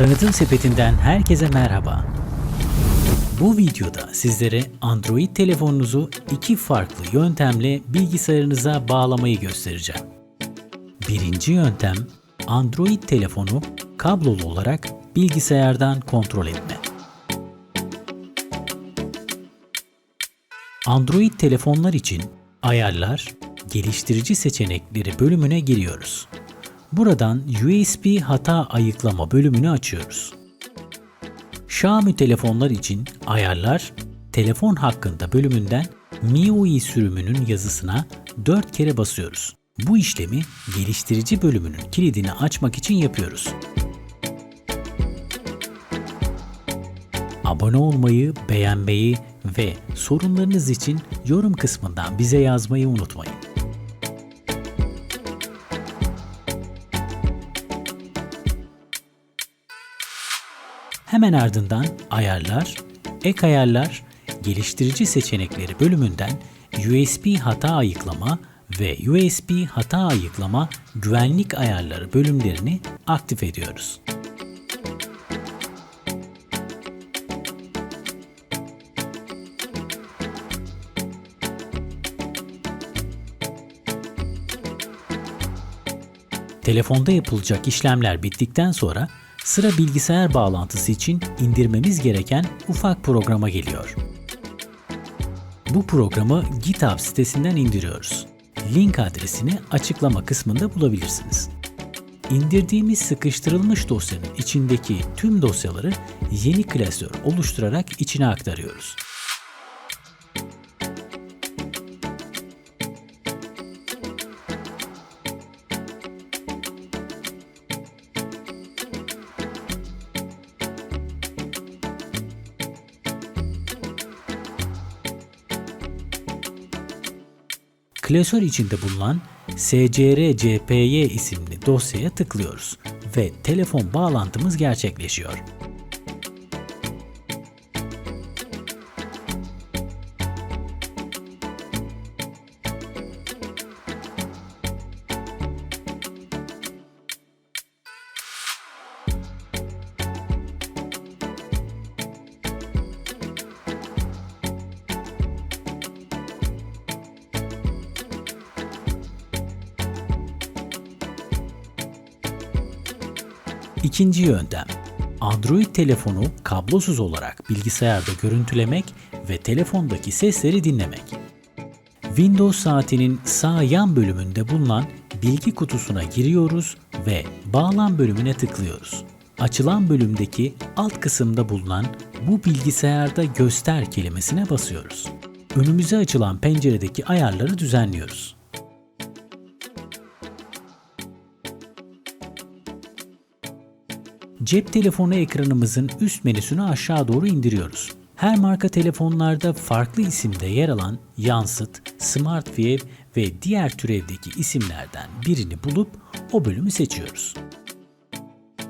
Tanıtım sepetinden herkese merhaba. Bu videoda sizlere Android telefonunuzu iki farklı yöntemle bilgisayarınıza bağlamayı göstereceğim. Birinci yöntem Android telefonu kablolu olarak bilgisayardan kontrol etme. Android telefonlar için ayarlar, geliştirici seçenekleri bölümüne giriyoruz. Buradan USB hata ayıklama bölümünü açıyoruz. Xiaomi telefonlar için ayarlar, telefon hakkında bölümünden MIUI sürümünün yazısına 4 kere basıyoruz. Bu işlemi geliştirici bölümünün kilidini açmak için yapıyoruz. Abone olmayı, beğenmeyi ve sorunlarınız için yorum kısmından bize yazmayı unutmayın. Hemen ardından ayarlar, ek ayarlar, geliştirici seçenekleri bölümünden USB hata ayıklama ve USB hata ayıklama güvenlik ayarları bölümlerini aktif ediyoruz. Telefonda yapılacak işlemler bittikten sonra sıra bilgisayar bağlantısı için indirmemiz gereken ufak programa geliyor. Bu programı GitHub sitesinden indiriyoruz. Link adresini açıklama kısmında bulabilirsiniz. İndirdiğimiz sıkıştırılmış dosyanın içindeki tüm dosyaları yeni klasör oluşturarak içine aktarıyoruz. Klasör içinde bulunan scr.cpy isimli dosyaya tıklıyoruz ve telefon bağlantımız gerçekleşiyor. İkinci yöntem. Android telefonu kablosuz olarak bilgisayarda görüntülemek ve telefondaki sesleri dinlemek. Windows saatinin sağ yan bölümünde bulunan bilgi kutusuna giriyoruz ve bağlan bölümüne tıklıyoruz. Açılan bölümdeki alt kısımda bulunan bu bilgisayarda göster kelimesine basıyoruz. Önümüze açılan penceredeki ayarları düzenliyoruz. Cep telefonu ekranımızın üst menüsünü aşağı doğru indiriyoruz. Her marka telefonlarda farklı isimde yer alan Yansıt, Smart Wave ve diğer türevdeki isimlerden birini bulup o bölümü seçiyoruz.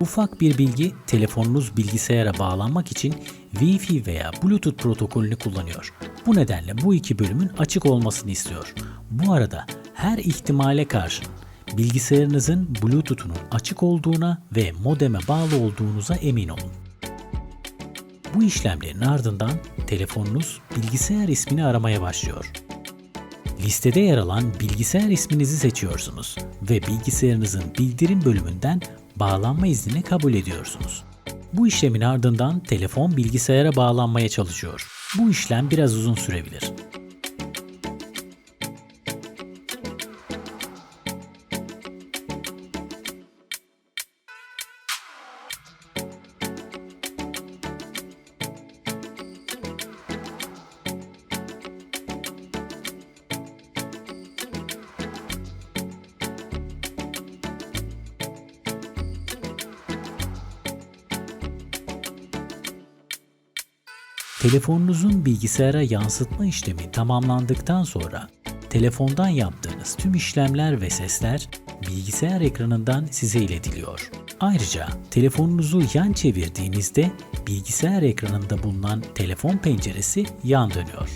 Ufak bir bilgi, telefonunuz bilgisayara bağlanmak için Wi-Fi veya Bluetooth protokolünü kullanıyor. Bu nedenle bu iki bölümün açık olmasını istiyor. Bu arada her ihtimale karşın bilgisayarınızın Bluetooth'unun açık olduğuna ve modeme bağlı olduğunuza emin olun. Bu işlemlerin ardından telefonunuz bilgisayar ismini aramaya başlıyor. Listede yer alan bilgisayar isminizi seçiyorsunuz ve bilgisayarınızın bildirim bölümünden bağlanma iznini kabul ediyorsunuz. Bu işlemin ardından telefon bilgisayara bağlanmaya çalışıyor. Bu işlem biraz uzun sürebilir. Telefonunuzun bilgisayara yansıtma işlemi tamamlandıktan sonra telefondan yaptığınız tüm işlemler ve sesler bilgisayar ekranından size iletiliyor. Ayrıca telefonunuzu yan çevirdiğinizde bilgisayar ekranında bulunan telefon penceresi yan dönüyor.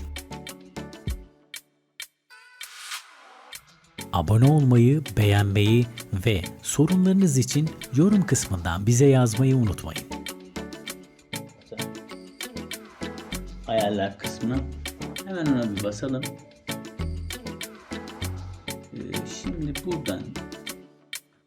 abone olmayı, beğenmeyi ve sorunlarınız için yorum kısmından bize yazmayı unutmayın. Ayarlar kısmına hemen ona bir basalım. Ee, Şimdi buradan